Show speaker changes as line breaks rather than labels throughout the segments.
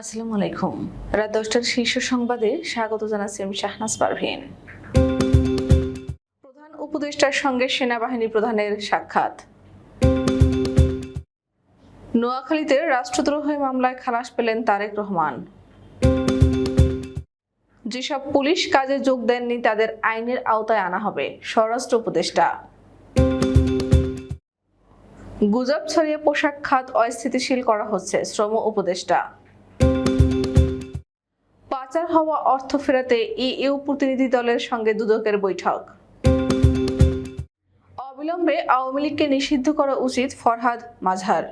আসসালামু আলাইকুম। রাত দশটার শীর্ষ সংবাদে স্বাগত জানাচ্ছি আমি শাহনাজ পারভিন। প্রধান উপদেষ্টার সঙ্গে সেনাবাহিনী প্রধানের সাক্ষাৎ। নোয়াখালীতে রাষ্ট্রদ্রোহের মামলায় খালাস পেলেন তারেক রহমান। যেসব পুলিশ কাজে যোগ দেননি, তাদের আইনের আওতায় আনা হবে, স্বরাষ্ট্র উপদেষ্টা। গুজব ছড়িয়ে পোশাক খাত অস্থিতিশীল করা হচ্ছে, শ্রম উপদেষ্টা। পাচার হওয়া অর্থ ফেরাতে ইইউ প্রতিনিধি দলের সঙ্গে দুদকের বৈঠক। অবিলম্বে আওয়ামী লীগকে নিষিদ্ধ করা উচিত ফরহাদ মাঝহার।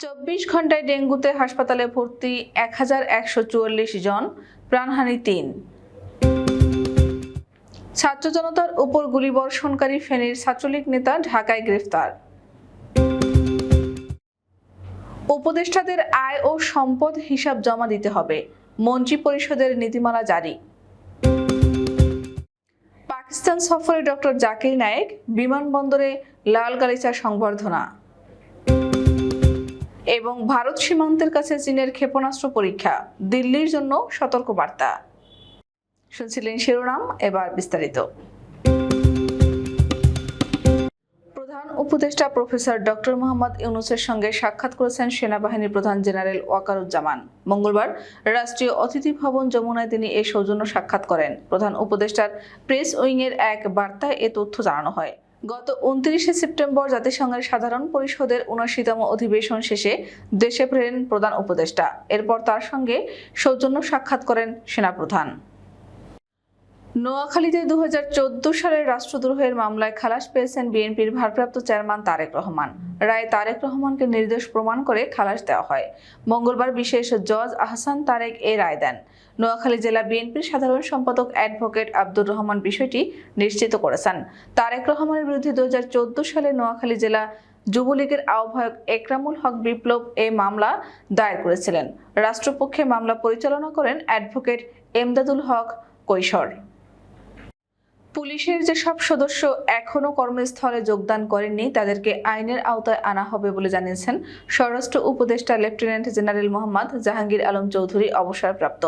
চব্বিশ ঘন্টায় ডেঙ্গুতে হাসপাতালে ভর্তি এক হাজার একশো চুয়াল্লিশ জন, প্রাণহানি তিন। ছাত্র জনতার উপর গুলিবর্ষণকারী ফেনীর ছাত্রলীগ নেতা ঢাকায় গ্রেফতার। উপদেষ্টাদের আয় ও সম্পদ হিসাব জমা দিতে হবে, মন্ত্রী পরিষদের নীতিমালা জারি। পাকিস্তান সফরে ডক্টর জাকির নায়েক, বিমানবন্দরে লাল গালিচা সংবর্ধনা। এবং ভারত সীমান্তের কাছে চীনের ক্ষেপণাস্ত্র পরীক্ষা, দিল্লির জন্য সতর্কবার্তা। শুনছিলেন শিরোনাম, এবার বিস্তারিত। উপদেষ্টা প্রফেসর ডক্টর মোহাম্মদ ইউনুসের সঙ্গে সাক্ষাৎ করেছেন সেনাবাহিনীর প্রধান জেনারেল ওয়াকারুজ্জামান। মঙ্গলবার রাষ্ট্রীয় অতিথি ভবন যমুনায় তিনি এ সৌজন্য সাক্ষাৎ করেন। প্রধান উপদেষ্টার প্রেস উইংয়ের এক বার্তায় এ তথ্য জানানো হয়। গত উনত্রিশে সেপ্টেম্বর জাতিসংঘের সাধারণ পরিষদের উনআশিতম অধিবেশন শেষে দেশে ফেরেন প্রধান উপদেষ্টা। এরপর তার সঙ্গে সৌজন্য সাক্ষাৎ করেন সেনাপ্রধান। নোয়াখালীতে দু হাজার চোদ্দ সালের রাষ্ট্রদ্রোহের মামলায় খালাস পেয়েছেন বিএনপির ভারপ্রাপ্ত চেয়ারম্যান তারেক রহমান। রায় তারেক রহমানকে নির্দোষ প্রমাণ করে খালাস দেওয়া হয়। মঙ্গলবার বিশেষ জজ আহসান তারেক এ রায় দেন। নোয়াখালী জেলা বিএনপির সাধারণ সম্পাদক অ্যাডভোকেট আব্দুর রহমান বিষয়টি নিশ্চিত করেছেন। তারেক রহমানের বিরুদ্ধে দু হাজার চোদ্দ সালে নোয়াখালী জেলা যুবলীগের আহ্বায়ক একরামুল হক বিপ্লব এ মামলা দায়ের করেছিলেন। রাষ্ট্রপক্ষে মামলা পরিচালনা করেন অ্যাডভোকেট এমদাদুল হক কৈশোর। পুলিশের যেসব সদস্য এখনও কর্মস্থলে যোগদান করেননি, তাদেরকে আইনের আওতায় আনা হবে বলে জানিয়েছেন স্বরাষ্ট্র উপদেষ্টা লেফটেন্যান্ট জেনারেল মোহাম্মদ জাহাঙ্গীর আলম চৌধুরী অবসরপ্রাপ্ত।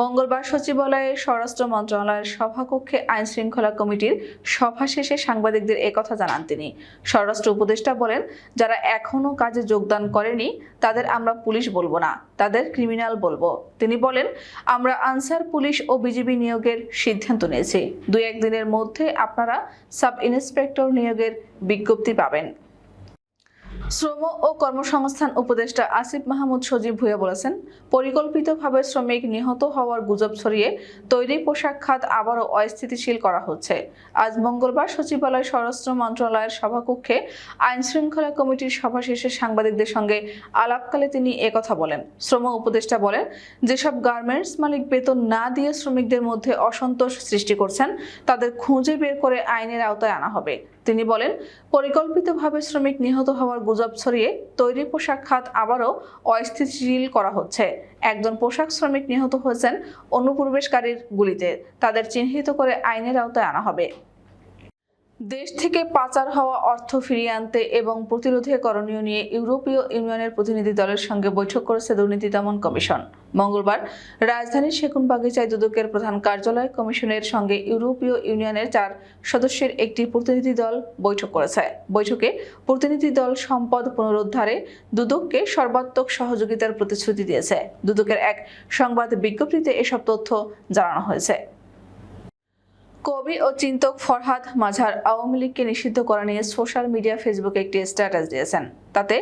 মঙ্গলবার সচিবালয়ে স্বরাষ্ট্র মন্ত্রণালয়ের সভাকক্ষে আইন শৃঙ্খলা কমিটির সভা শেষে সাংবাদিকদের একথা জানান তিনি। স্বরাষ্ট্র উপদেষ্টা বলেন, যারা এখনও কাজে যোগদান করেনি, তাদের আমরা পুলিশ বলব না, তাদের ক্রিমিনাল বলব। তিনি বলেন, আমরা আনসার পুলিশ ও বিজিবি নিয়োগের সিদ্ধান্ত নিয়েছি। দুই একদিনের মধ্যে আপনারা সাব ইন্সপেক্টর নিয়োগের বিজ্ঞপ্তি পাবেন। শ্রম ও কর্মসংস্থান উপদেষ্টা আসিফ মাহমুদ সজীব ভুয়া বলেছেন, পরিকল্পিতভাবে শ্রমিক নিহত হওয়ার গুজব ছড়িয়ে তৈরি পোশাক খাত আবারও অস্থিতিশীল করা হচ্ছে। আজ মঙ্গলবার সচিবালয় স্বরাষ্ট্র মন্ত্রণালয়ের সভাকক্ষে আইন শৃঙ্খলা কমিটির সভা শেষে সাংবাদিকদের সঙ্গে আলাপকালে তিনি একথা বলেন। শ্রম উপদেষ্টা বলেন, যেসব গার্মেন্টস মালিক বেতন না দিয়ে শ্রমিকদের মধ্যে অসন্তোষ সৃষ্টি করছেন, তাদের খুঁজে বের করে আইনের আওতায় আনা হবে। তিনি বলেন, পরিকল্পিতভাবে শ্রমিক নিহত হওয়ার গুজব ছড়িয়ে তৈরি পোশাক খাত আবারও অস্থিতিশীল করা হচ্ছে। একজন পোশাক শ্রমিক নিহত হয়েছেন অনুপ্রবেশকারীর গুলিতে। তাদের চিহ্নিত করে আইনের আওতায় আনা হবে। দেশ থেকে পাচার হওয়া অর্থ ফিরিয়ে আনতে এবং প্রতিরোধে করণীয় নিয়ে ইউরোপীয় ইউনিয়নের প্রতিনিধি দলের সঙ্গে বৈঠক করেছে দুর্নীতি দমন কমিশন। মঙ্গলবার রাজধানীর সেগুনবাগিচায় দুদকের প্রধান কার্যালয় কমিশনের সঙ্গে ইউরোপীয় ইউনিয়নের চার সদস্যের একটি প্রতিনিধি দল বৈঠক করেছে। বৈঠকে প্রতিনিধি দল সম্পদ পুনরুদ্ধারে দুদককে সর্বাত্মক সহযোগিতার প্রতিশ্রুতি দিয়েছে। দুদকের এক সংবাদ বিজ্ঞপ্তিতে এসব তথ্য জানানো হয়েছে। কবি ও চিন্তক ফরহাদ মাঝার আওয়ামী লীগকে নিষিদ্ধ করা নিয়ে সোশ্যাল মিডিয়া, ফেসবুকে একটি স্ট্যাটাস দিয়েছেন। তাতে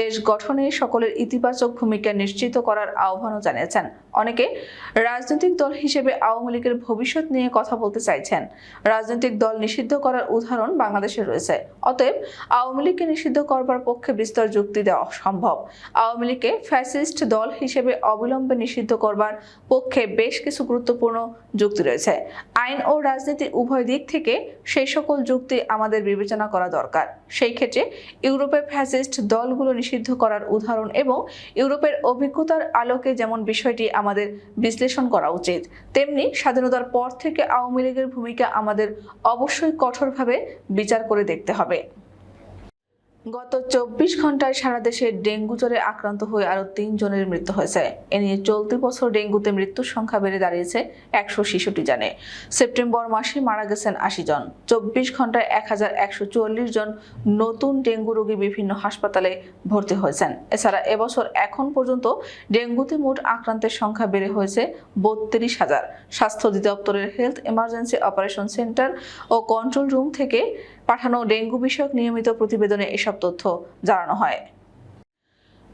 দেশ গঠনে সকলের ইতিবাচক ভূমিকা নিশ্চিত করার আহ্বানও জানিয়েছেন। অনেকে রাজনৈতিক দল হিসেবে আওয়ামী লীগের ভবিষ্যৎ নিয়ে কথা বলতে চাইছেন। রাজনৈতিক দল নিষিদ্ধ করার উদাহরণ বাংলাদেশে রয়েছে। অতএব আওয়ামী লীগকে নিষিদ্ধ করবার পক্ষে বিস্তর যুক্তি দেওয়া সম্ভব আওয়ামী লীগকে ফ্যাসিস্ট দল হিসেবে অবিলম্বে নিষিদ্ধ করবার পক্ষে বেশ কিছু গুরুত্বপূর্ণ যুক্তি রয়েছে। আইন ও রাজনীতি উভয় দিক থেকে সেই সকল যুক্তি আমাদের বিবেচনা করা দরকার। সেই ক্ষেত্রে ইউরোপে ফ্যাসিস্ট দলগুলো নিষিদ্ধ করার উদাহরণ এবং ইউরোপের অভিজ্ঞতার আলোকে যেমন বিষয়টি আমাদের বিশ্লেষণ করা উচিত, তেমনি স্বাধীনতার পর থেকে আওয়ামী লীগের ভূমিকা আমাদের অবশ্যই কঠোরভাবে বিচার করে দেখতে হবে। গত চব্বিশ ঘন্টায় সারা দেশে ডেঙ্গু জ্বরে আক্রান্ত হয়ে আরও তিনজনের মৃত্যু হয়েছে। এ নিয়ে চলতি বছর ডেঙ্গুতে মৃত্যুর সংখ্যা বেড়ে দাঁড়িয়েছে একশো শিশুটি জানে। সেপ্টেম্বর মাসে মারা গেছেন আশি জন। চব্বিশ ঘন্টায় এক হাজার একশো চুয়াল্লিশ জন নতুন ডেঙ্গু রোগী বিভিন্ন হাসপাতালে ভর্তি হয়েছেন। এছাড়া এবছর এখন পর্যন্ত ডেঙ্গুতে মোট আক্রান্তের সংখ্যা বেড়ে হয়েছে বত্রিশ হাজার। স্বাস্থ্য অধিদপ্তরের হেলথ এমার্জেন্সি অপারেশন সেন্টার ও কন্ট্রোল রুম থেকে পাঠানো ডেঙ্গু বিষয়ক নিয়মিত প্রতিবেদনে এসব তথ্য জানানো হয়।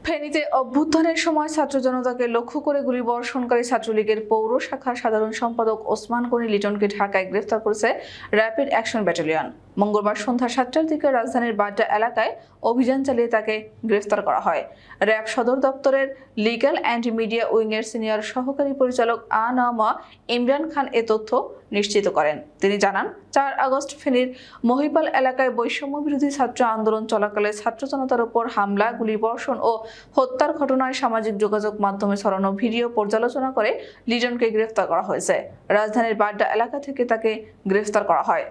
ফেনীতে অভ্যুত্থানের সময় ছাত্র জনতাকে লক্ষ্য করে গুলি বর্ষণকারী ছাত্রলীগের পৌর শাখার সাধারণ সম্পাদক ওসমান গনি লিটনকে ঢাকায় গ্রেফতার করেছে র্যাপিড অ্যাকশন ব্যাটালিয়ন। মঙ্গলবার সন্ধ্যা সাতটার দিকে রাজধানীর বাড্ডা এলাকায় অভিযান চালিয়ে তাকে গ্রেফতার করা হয়। র্যাব সদর দপ্তরের লিগ্যাল অ্যান্ড মিডিয়া উইংয়ের সিনিয়র সহকারী পরিচালক আনামা ইমরান খান এ তথ্য নিশ্চিত করেন। তিনি জানান, চার আগস্ট ফেনীর মহিপাল এলাকায় বৈষম্য বিরোধী ছাত্র আন্দোলন চলাকালে ছাত্র জনতার উপর হামলা, গুলিবর্ষণ ও হত্যার ঘটনায় সামাজিক যোগাযোগ মাধ্যমে ছড়ানো ভিডিও পর্যালোচনা করে লিজনকে গ্রেফতার করা হয়েছে। রাজধানীর বাড্ডা এলাকা থেকে তাকে গ্রেফতার করা হয়।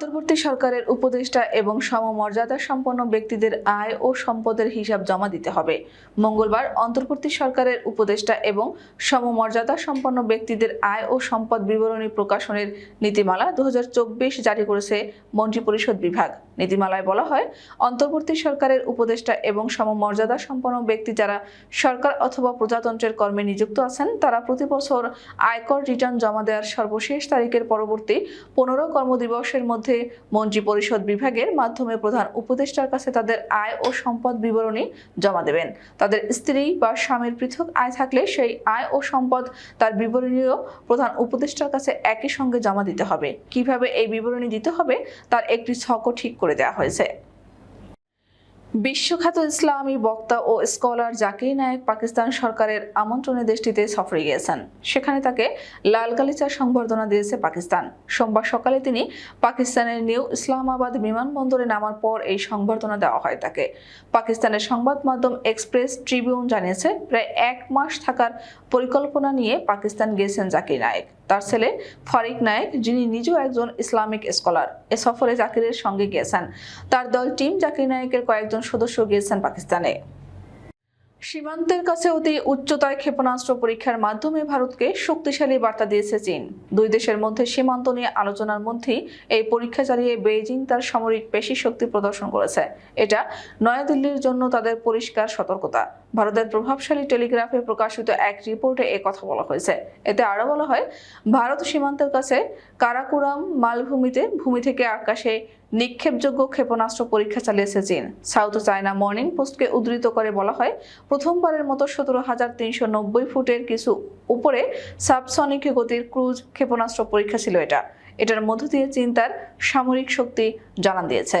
অন্তর্বর্তী সরকারের উপদেষ্টা এবং সমমর্যাদা সম্পন্ন ব্যক্তিদের আয় ও সম্পদের হিসাব জমা দিতে হবে। মঙ্গলবার অন্তর্বর্তী সরকারের উপদেষ্টা এবং সমমর্যাদা সম্পন্ন ব্যক্তিদের আয় ও সম্পদ বিবরণী প্রকাশনের নীতিমালা দু হাজার চব্বিশ জারি করেছে মন্ত্রিপরিষদ বিভাগ। নীতিমালায় বলা হয়, অন্তর্বর্তী সরকারের উপদেষ্টা এবং সমমর্যাদা সম্পন্ন ব্যক্তি যারা সরকার অথবা প্রজাতন্ত্রের কর্মে নিযুক্ত আছেন, তারা প্রতি বছর আয়কর রিটার্ন জমা দেওয়ার সর্বশেষ তারিখের পরবর্তী পনেরো কর্মদিবসের মধ্যে মন্ত্রী পরিষদ বিভাগের মাধ্যমে প্রধান উপদেষ্টার কাছে তাদের আয় ও সম্পদ বিবরণী জমা দেবেন। তাদের স্ত্রী বা স্বামীর পৃথক আয় থাকলে সেই আয় ও সম্পদ তার বিবরণীও প্রধান উপদেষ্টার কাছে একই সঙ্গে জমা দিতে হবে। কীভাবে এই বিবরণী দিতে হবে, তার একটি ছকও ঠিক করে দেওয়া হয়েছে। বিশ্বখ্যাত ইসলামী বক্তা ও স্কলার জাকির নায়েক পাকিস্তান সরকারের আমন্ত্রণে দেশটিতে সফরে গিয়েছেন। সেখানে তাকে লাল সংবর্ধনা দিয়েছে পাকিস্তান। সোমবার সকালে তিনি পাকিস্তানের নিউ ইসলামাবাদ বিমানবন্দরে নামার পর এই সংবর্ধনা দেওয়া হয় তাকে। পাকিস্তানের সংবাদ মাধ্যম এক্সপ্রেস ট্রিবিউন জানিয়েছে, প্রায় এক মাস থাকার পরিকল্পনা নিয়ে পাকিস্তান গিয়েছেন জাকির নায়েক। তার ছেলে ফারিক নায়েক, যিনি নিজেও একজন ইসলামিক স্কলার, এ সফরে জাকিরের সঙ্গে গিয়েছেন। তার দল টিম জাকির নায়েকের কয়েকজন সদস্য গিয়েছেন পাকিস্তানে। সীমান্তের কাছে অতি উচ্চতায় ক্ষেপণাস্ত্র পরীক্ষার মাধ্যমে ভারতকে শক্তিশালী বার্তা দিয়েছে চীন। দুই দেশের মধ্যে সীমান্ত নিয়ে আলোচনার মধ্যেই এই পরীক্ষা চালিয়ে বেইজিং তার সামরিক পেশি শক্তি প্রদর্শন করেছে। এটা নয়াদিল্লির জন্য তাদের পরিষ্কার সতর্কতা। ভারতের প্রভাবশালী টেলিগ্রাফে প্রকাশিত এক রিপোর্টে কথা বলা হয়েছে। এতে আরও বলা হয়, ভারত সীমান্তের কাছে কারাকুরাম মালভূমিতে ভূমি থেকে আকাশে নিক্ষেপযোগ্য ক্ষেপণাস্ত্র পরীক্ষা চালিয়েছে চীন। সাউথ চায়না মর্নিং পোস্টকে উদ্ধৃত করে বলা হয়, প্রথমবারের মতো সতেরো হাজার তিনশো নব্বই ফুটের কিছু উপরে সাবসনিক গতির ক্রুজ ক্ষেপণাস্ত্র পরীক্ষা ছিল এটা। এটার মধ্য দিয়ে চীন তার সামরিক শক্তি জানান দিয়েছে।